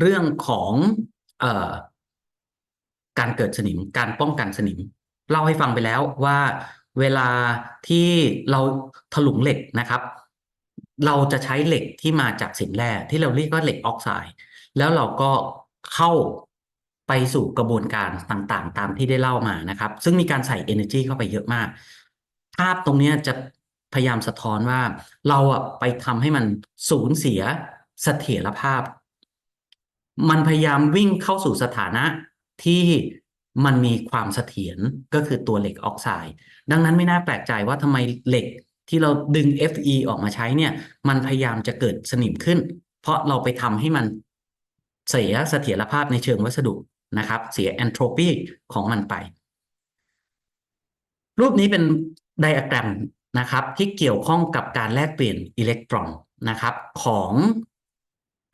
เรื่องของเอ่อการเกิดสนิม การป้องกันสนิม เล่าให้ฟังไปแล้วว่าเวลาที่เราถลุงเหล็กนะครับ เราจะใช้เหล็กที่มาจากสินแร่ที่เราเรียกว่าเหล็กออกไซด์แล้วเราก็เข้าไปสู่กระบวนการต่างๆ ตามที่ได้เล่ามานะครับ ซึ่งมีการใส่ energy เข้าไปเยอะมาก ภาพตรงนี้จะพยายามสะท้อนว่า เราอะไปทำให้มันสูญเสียเสถียรภาพ มันพยายามวิ่งเข้าสู่สถานะที่มันมีความเสถียรก็คือตัวเหล็กออกไซด์ดังนั้นไม่น่าแปลกใจว่าทำไมเหล็กที่เราดึง Fe ออกมาใช้เนี่ย มันพยายามจะเกิดสนิมขึ้น เพราะเราไปทำให้มันเสียเสถียรภาพในเชิงวัสดุนะครับ เสียแอนโทรปีของมันไป รูปนี้เป็นไดอะแกรมนะครับ ที่เกี่ยวข้องกับการแลกเปลี่ยนอิเล็กตรอนนะครับ ของ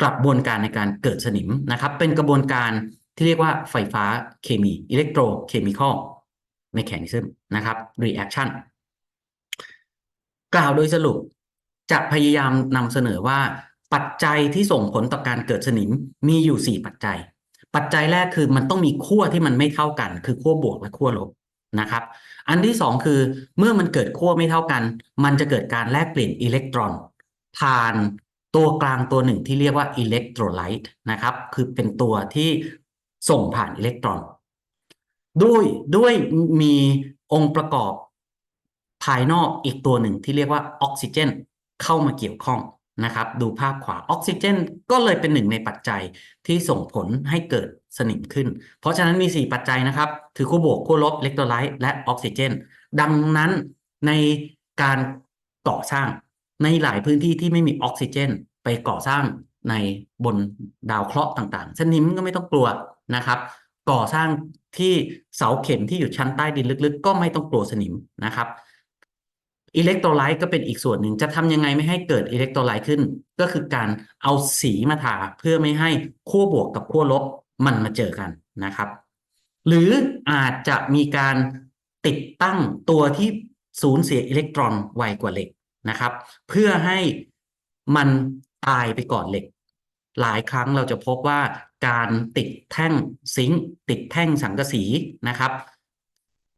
กระบวนการในการเกิดสนิมนะครับ เป็นกระบวนการที่เรียกว่าไฟฟ้าเคมีอิเล็กโทรเคมีคอลเมแคนิซึมนะครับ reaction กล่าวโดยสรุปจะพยายามนำเสนอว่าปัจจัยที่ส่งผลต่อการเกิดสนิมมีอยู่ 4 ปัจจัย ปัจจัยแรกคือมันต้องมีขั้วที่มันไม่เท่ากัน คือขั้วบวกและขั้วลบนะครับ อันที่สองคือเมื่อมันเกิดขั้วไม่เท่ากัน มันจะเกิดการแลกเปลี่ยนอิเล็กตรอน ผ่าน ตัวกลางตัวหนึ่งที่เรียกว่าอิเล็กโทรไลต์นะครับ คือเป็นตัวที่ส่งผ่านอิเล็กตรอน ด้วยด้วยมีองค์ประกอบภายนอกอีกตัวหนึ่งที่เรียกว่าออกซิเจนเข้ามาเกี่ยวข้องนะครับ ดูภาพขวาออกซิเจน ก็เลยเป็นหนึ่งในปัจจัยที่ส่งผลให้เกิดสนิมขึ้น เพราะฉะนั้นมี 4 ปัจจัยนะครับ คือคู่บวกคู่ลบอิเล็กโทรไลต์และออกซิเจน ดังนั้นในการก่อสร้าง ในหลายพื้นที่ที่ไม่มีออกซิเจน ไปก่อสร้างในบนดาวเคราะห์ต่างๆ สนิมก็ไม่ต้องกลัวนะครับ ก่อสร้างที่เสาเข็มที่อยู่ชั้นใต้ดินลึกๆ ก็ไม่ต้องกลัวสนิมนะครับอิเล็กโทรไลต์ก็เป็นอีกส่วนหนึ่งจะทำยังไงไม่ให้เกิดอิเล็กโทรไลต์ขึ้น ก็คือการเอาสีมาทาเพื่อไม่ให้ขั้วบวกกับขั้วลบมันมาเจอกันนะครับ หรืออาจจะมีการติดตั้งตัวที่สูญเสียอิเล็กตรอนไวกว่าเหล็ก นะครับ เพื่อให้มันตายไปก่อนเหล็ก หลายครั้งเราจะพบว่าการติดแท่งซิงค์ติดแท่งสังกะสีนะครับ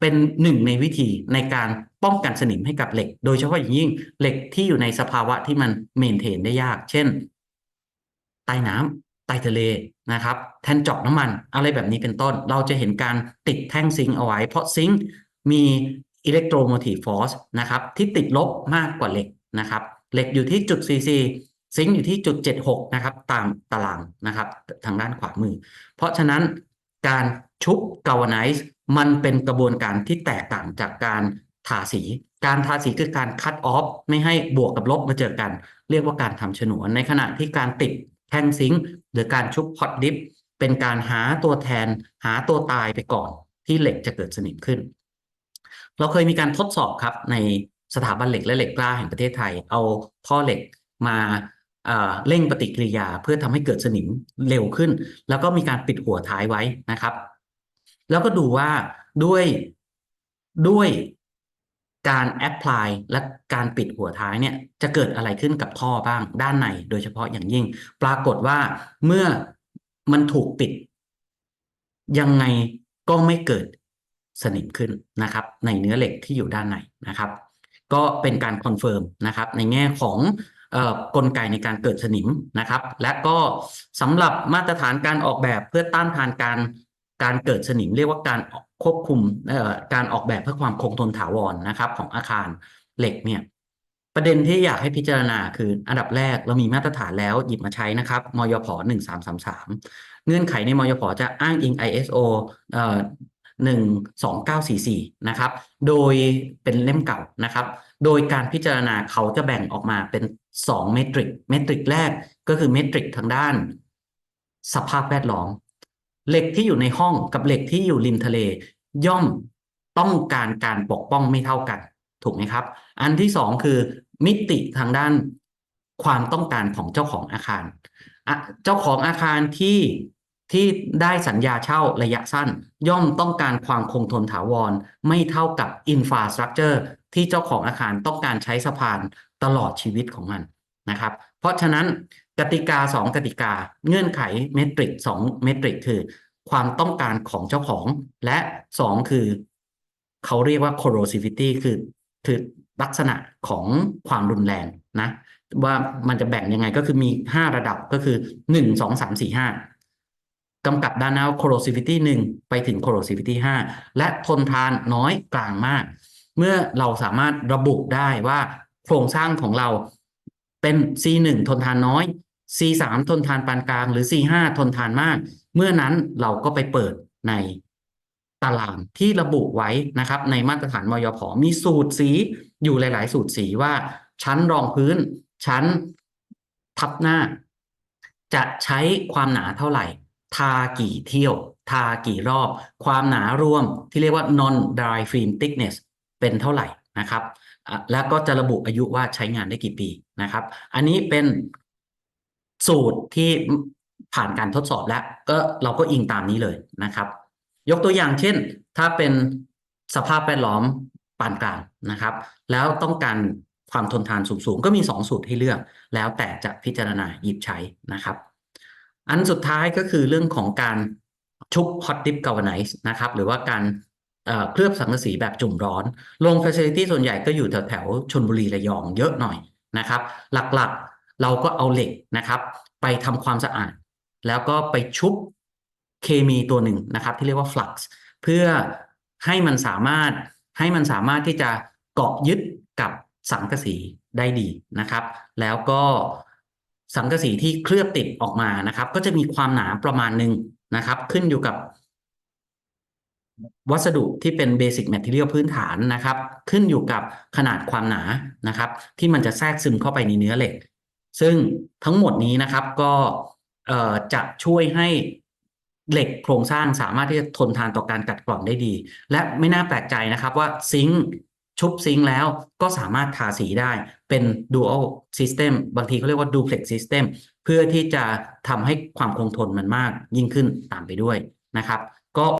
เป็นหนึ่งในวิธีในการป้องกันสนิมให้กับเหล็ก โดยเฉพาะอย่างยิ่งเหล็กที่อยู่ในสภาวะที่มันเมนเทนได้ยาก เช่นใต้น้ำใต้ทะเลนะครับ แทนเจาะน้ำมัน อะไรแบบนี้เป็นต้น เราจะเห็นการติดแท่งซิงค์เอาไว้ เพราะซิงค์มี อิเล็กโทรโมทีฟฟอร์สนะครับที่ติดลบมากกว่าเหล็กนะครับเหล็กอยู่ที่จุด cc ซิงค์อยู่ที่จุด 76 นะครับ ตามตารางนะครับ ทางด้านขวามือ เพราะฉะนั้นการชุบกาวไนซ์มันเป็นกระบวนการที่แตกต่างจากการทาสี การทาสีคือการคัดออฟไม่ให้บวกกับลบมาเจอกัน เรียกว่าการทำฉนวน ในขณะที่การติดแท่งซิงค์หรือการชุบฮอตดิฟเป็นการหาตัวแทนหาตัวตายไปก่อนที่เหล็กจะเกิดสนิมขึ้น เราเคยมีการทดสอบครับในสถาบันเหล็กและเหล็กกล้าแห่งประเทศไทย เอาท่อเหล็กมาเร่งปฏิกิริยาเพื่อทำให้เกิดสนิมเร็วขึ้น แล้วก็มีการปิดหัวท้ายไว้นะครับ แล้วก็ดูว่าด้วยด้วยการแอพพลายและการปิดหัวท้ายเนี่ยจะเกิดอะไรขึ้นกับท่อบ้างด้านในโดยเฉพาะอย่างยิ่ง ปรากฏว่าเมื่อมันถูกปิด ยังไงก็ไม่เกิด สนิมขึ้นนะครับ ในเนื้อเหล็กที่อยู่ด้านในนะครับ ก็เป็นการคอนเฟิร์มนะครับ ในแง่ของกลไกในการเกิดสนิมนะครับ และก็สำหรับมาตรฐานการออกแบบเพื่อต้านทานการการเกิดสนิม เรียกว่าการควบคุมการออกแบบเพื่อความคงทนถาวรนนะครับ ของอาคารเหล็กเนี่ยประเด็นที่อยากให้พิจารณาคืออันดับแรกเรามีมาตรฐานแล้วหยิบมาใช้นะครับมยพ1333เงื่อนไขในมยพจะอ้างอิง ISO 12944นะครับโดยเป็นเล่มเก่านะครับ โดยการพิจารณาเขาจะแบ่งออกมาเป็น 2 เมตริก เมตริกแรกก็คือเมตริกทางด้าน สภาพแวดล้อมเหล็กที่อยู่ในห้องกับเหล็กที่อยู่ริมทะเล ย่อมต้องการการปกป้องไม่เท่ากัน ถูกไหมครับ อันที่สองคือมิติทางด้านความต้องการของเจ้าของอาคาร เจ้าของอาคารที่ ที่ได้สัญญาเช่าระยะสั้น ย่อมต้องการความคงทนถาวร ไม่เท่ากับอินฟาสตรักเจอร์ที่เจ้าของอาคารต้องการใช้สะพานตลอดชีวิตของมันนะครับ เพราะฉะนั้นกติกาสองกติกาเงื่อนไขเมตริกสองเมตริกคือ ความต้องการของเจ้าของ และสองคือ เขาเรียกว่า corrosivity คือคือลักษณะของความรุนแรงนะว่ามันจะแบ่งยังไงก็คือมี 5 ระดับก็คือ 1 2 3 4 5 กำกับด้านหน้า corrosivity 1 ไปถึง corrosivity 5 และทนทานน้อยกลางมาก เมื่อเราสามารถระบุได้ว่าโครงสร้างของเราเป็น C1 ทนทานน้อย C3 ทนทานปานกลาง หรือ C5 ทนทานมาก เมื่อนั้นเราก็ไปเปิดในตารางที่ระบุไว้นะครับ ในมาตรฐานมยพมีสูตรสีอยู่หลาย ๆ สูตรสีว่า ชั้นรองพื้น ชั้นทับหน้า จะใช้ความหนาเท่าไหร่ ทากี่เที่ยว ทากี่รอบ ความหนารวมที่เรียกว่า non dry film thickness เป็นเท่าไหร่นะครับ แล้วก็จะระบุอายุว่าใช้งานได้กี่ปีนะครับ อันนี้เป็นสูตรที่ผ่านการทดสอบแล้ว ก็เราก็อิงตามนี้เลยนะครับ ยกตัวอย่างเช่น ถ้าเป็นสภาพแวดล้อมปานกลางนะครับ แล้วต้องการความทนทานสูงๆ ก็มี 2 สูตรให้เลือก แล้วแต่จะพิจารณาหยิบใช้นะครับ อันสุดท้ายก็คือเรื่องของการชุบ hot dip galvanize นะครับ หรือว่าการเคลือบสังกะสีแบบจุ่มร้อนโรง facility ส่วนใหญ่ก็อยู่แถวแถวชลบุรีระยองเยอะหน่อยนะครับ หลักๆเราก็เอาเหล็กนะครับ ไปทำความสะอาด แล้วก็ไปชุบเคมีตัวหนึ่งนะครับ ที่เรียกว่า flux เพื่อให้มันสามารถให้มันสามารถที่จะเกาะยึดกับสังกะสีได้ดีนะครับ แล้วก็ สังกะสีที่เคลือบติดออกมานะครับ ก็จะมีความหนาประมาณหนึ่งนะครับ ขึ้นอยู่กับ วัสดุที่เป็น Basic Material พื้นฐานนะครับ ขึ้นอยู่กับขนาดความหนานะครับ ที่มันจะแทรกซึมเข้าไปในเนื้อเหล็ก ซึ่งทั้งหมดนี้นะครับก็จะช่วยให้เหล็กโครงสร้างสามารถที่จะทนทานต่อการกัดกร่อนได้ดี และไม่น่าแปลกใจนะครับว่าซิงค์ ชุบซิงค์แล้วก็สามารถทาสีได้เป็น Dual System บางทีเขาเรียกว่า Duplex System เพื่อที่จะทำให้ความคงทนมันมากยิ่งขึ้นตามไปด้วยนะครับ